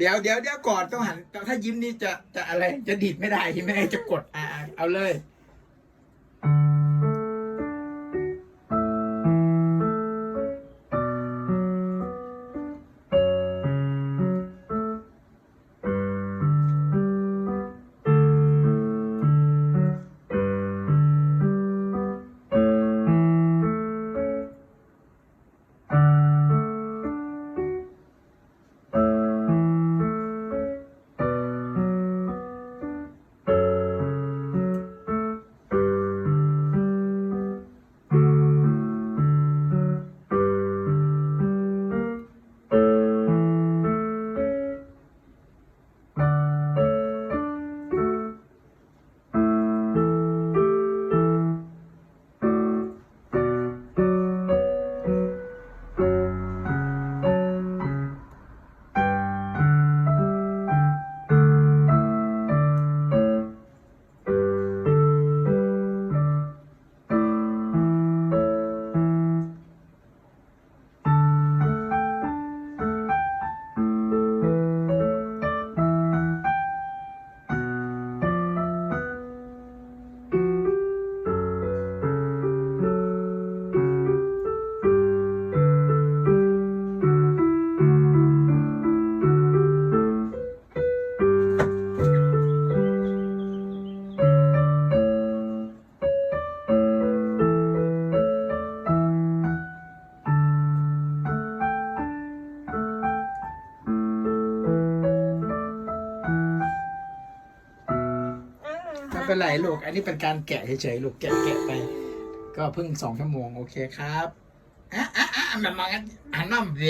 เดี๋ยวเดี๋ยวเดี๋ยวก่อนต้องหันถ้ายิ้มนี่จะจะอะไรจะดีดไม่ได้ใช่ไหมจะกดอ่าเอาเลย เป็นไรลูก อันนี้เป็นการแกะเฉยๆลูกแกะแกะไป ก็เพิ่งสองชั่วโมงโอเคครับอะอะอะมันมางั้นหันน้ำเด